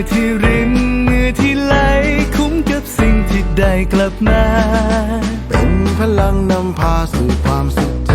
อที่รินเหงื่อที่ไหลคุ้มกับสิ่งที่ได้กลับมา เป็นพลังนำพาสู่ความสุขใจ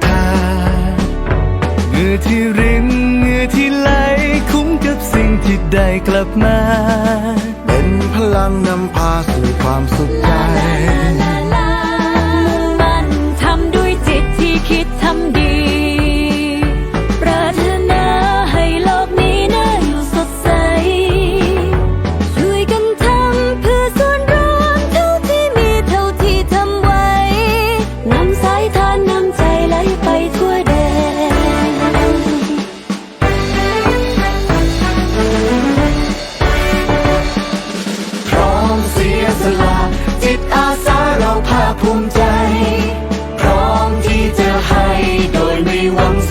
ธา เหงื่อที่รินเหงื่อที่ไหลคุ้มกับสิ่งที่ได้กลับมา wants